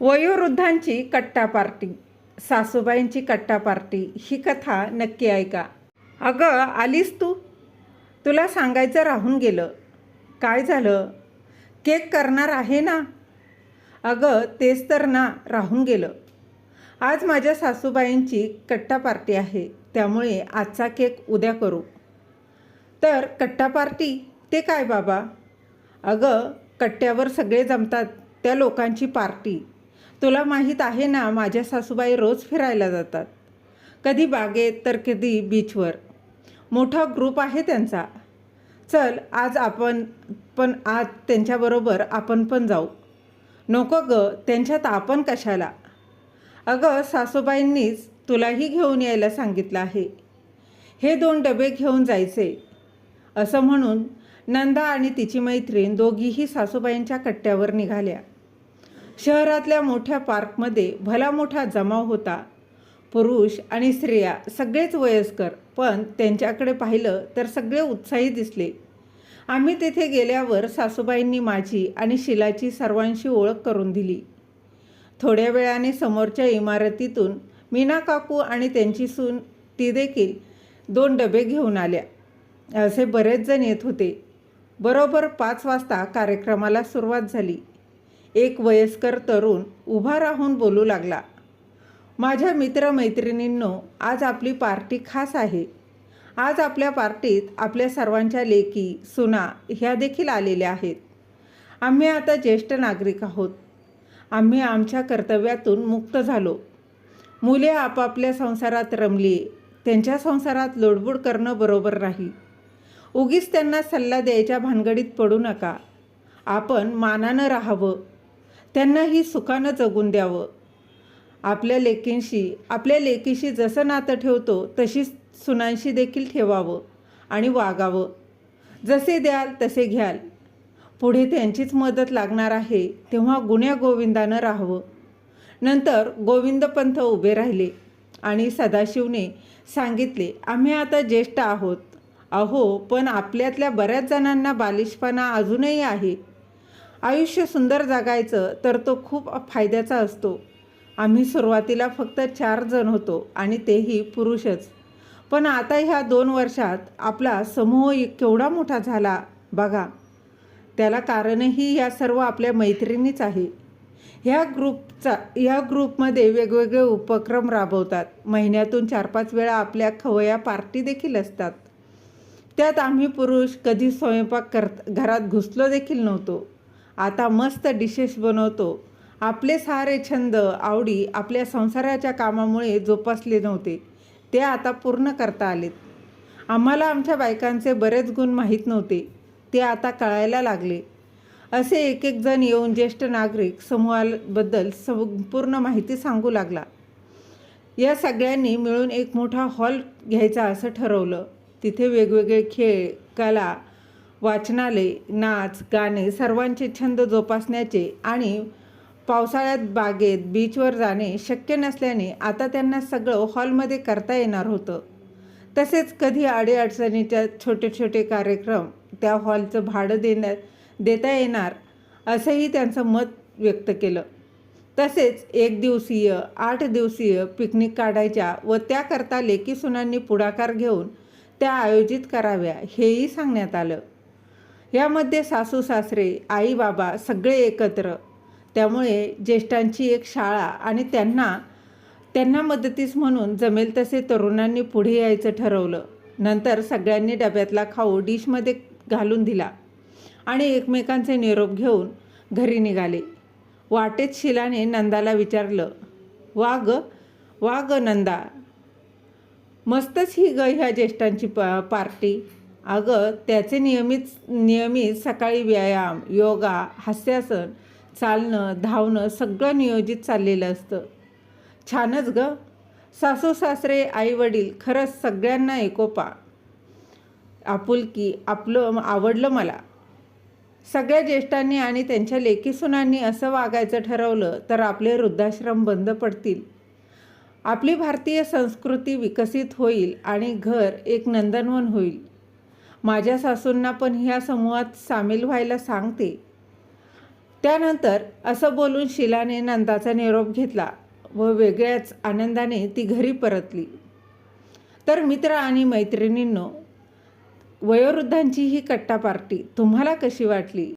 वयोवृद्धांची कट्टा पार्टी सासूबाईंची कट्टा पार्टी ही कथा नक्की ऐका. अगं आलीस तू? तुला सांगायचं राहून गेलं. काय झालं? केक करणार आहे ना? अगं तेच तर ना राहून गेलं. आज माझ्या सासूबाईंची कट्टा पार्टी आहे त्यामुळे आजचा केक उद्या करू. तर कट्टा पार्टी ते काय बाबा? अगं कट्ट्यावर सगळे जमतात त्या लोकांची पार्टी. तुला माहीत आहे ना माझ्या सासूबाई रोज फिरायला जातात. कधी बागेत तर कधी बीचवर मोठा ग्रुप आहे त्यांचा. चल आज आपण पण आज त्यांच्याबरोबर आपण पण जाऊ. नको ग त्यांच्यात आपण कशाला? अगं सासूबाईंनीच तुलाही घेऊन यायला सांगितलं आहे. हे दोन डबे घेऊन जायचे. असं म्हणून नंदा आणि तिची मैत्रीण दोघीही सासूबाईंच्या कट्ट्यावर निघाल्या. शहरातल्या मोठ्या पार्कमध्ये भला मोठा जमाव होता. पुरुष आणि स्त्रिया सगळेच वयस्कर पण त्यांच्याकडे पाहिलं तर सगळे उत्साही दिसले. आम्ही तेथे गेल्यावर सासूबाईंनी माझी आणि शिलाची सर्वांशी ओळख करून दिली. थोड्या वेळाने समोरच्या इमारतीतून मीना काकू आणि त्यांची सून ती देखील दोन डबे घेऊन आल्या. असे बरेच जण येत होते. बरोबर पाच वाजता कार्यक्रमाला सुरुवात झाली. एक वयस्कर तरुण उभा राहून बोलू लागला. माझ्या मित्रमैत्रिणींनो आज आपली पार्टी खास आहे. आज आपल्या पार्टीत आपल्या सर्वांच्या लेकी सुना ह्या देखील आलेल्या आहेत. आम्ही आता ज्येष्ठ नागरिक आहोत. आम्ही आमच्या कर्तव्यातून मुक्त झालो. मुले आपापल्या संसारात रमली त्यांच्या संसारात लोडबुड करणं बरोबर नाही. उगीच त्यांना सल्ला द्यायच्या भानगडीत पडू नका. आपण मानानं राहावं. त्यांनाही सुखानं जगून द्यावं. आपल्या लेकींशी आपल्या लेकीशी जसं नातं ठेवतो तशीच सुनांशी देखील ठेवावं आणि वागावं. जसे द्याल तसे घ्याल. पुढे त्यांचीच मदत लागणार आहे तेव्हा गुण्या गोविंदानं राहावं. नंतर गोविंदपंथ उभे राहिले आणि सदाशिवने सांगितले आम्ही आता ज्येष्ठ आहोत. अहो पण आपल्यातल्या बऱ्याच जणांना बालिशपणा अजूनही आहे. आयुष्य सुंदर जगायचं तर तो खूप फायद्याचा असतो. आम्ही सुरुवातीला फक्त चार जण होतो आणि तेही पुरुषच. पण आता ह्या दोन वर्षात आपला समूह केवढा मोठा झाला बघा. त्याला कारणही या सर्व आपल्या मैत्रिणीच आहे. ह्या ग्रुपचा ह्या ग्रुपमध्ये वेगवेगळे उपक्रम राबवतात. महिन्यातून चार पाच वेळा आपल्या खवया पार्टी देखील असतात. त्यात आम्ही पुरुष कधी स्वयंपाक करत घरात घुसलो देखील नव्हतो. आता मस्त डिशेस बनवतो. आपले सारे छंद आवडी आपल्या संसाराच्या कामामुळे जोपासले नव्हते. ते आता पूर्ण करता आलेत. आम्हाला आमच्या बायकांचे बरेच गुण माहीत नव्हते. ते आता कळायला लागले. असे एक एक जण येऊन ज्येष्ठ नागरिक समूहाबद्दल संपूर्ण माहिती सांगू लागला. या सगळ्यांनी मिळून एक मोठा हॉल घ्यायचा असं ठरवलं. तिथे वेगवेगळे खेळ कला वाचनालय नाच गाणे सर्वांचे छंद जोपासण्याचे आणि पावसाळ्यात बागेत बीचवर जाणे शक्य नसल्याने आता त्यांना सगळं हॉलमध्ये करता येणार होतं. तसेच कधी अडीअडचणीच्या छोटे छोटे कार्यक्रम त्या हॉलचं भाडं देण्या देता येणार असंही त्यांचं मत व्यक्त केलं. तसेच एक दिवसीय आठ दिवसीय पिकनिक काढायच्या व त्याकरता लेकी सुनांनी पुढाकार घेऊन त्या आयोजित कराव्या हेही सांगण्यात आलं. यामध्ये सासू सासरे आई बाबा सगळे एकत्र. त्यामुळे ज्येष्ठांची एक शाळा आणि त्यांना त्यांना मदतीस म्हणून जमेल तसे तरुणांनी पुढे यायचं ठरवलं. नंतर सगळ्यांनी डब्यातला खाऊ डिशमध्ये घालून दिला आणि एकमेकांचे निरोप घेऊन घरी निघाले. वाटेत शिलाने नंदाला विचारलं वा ग वा ग नंदा मस्तच ही ग ह्या ज्येष्ठांची प पार्टी. अगं त्याचे नियमित नियमित सकाळी व्यायाम योगा हास्यासन चालणं धावणं सगळं नियोजित चाललेलं असतं. छानच ग. सासू सासरे आई वडील खरंच सगळ्यांना एकोपा. आपुलकी आपलं आवडलं मला. सगळ्या ज्येष्ठांनी आणि त्यांच्या लेकी सुनांनी असं वागायचं ठरवलं तर आपले वृद्धाश्रम बंद पडतील. आपली भारतीय संस्कृती विकसित होईल आणि घर एक नंदनवन होईल. माझ्या सासूंना पण ह्या समूहात सामील व्हायला सांगते. त्यानंतर असं बोलून शिलाने नंदाचा निरोप घेतला व वेगळ्याच आनंदाने ती घरी परतली. तर मित्र आणि मैत्रिणींनो वयोवृद्धांची ही कट्टा पार्टी. तुम्हाला कशी वाटली?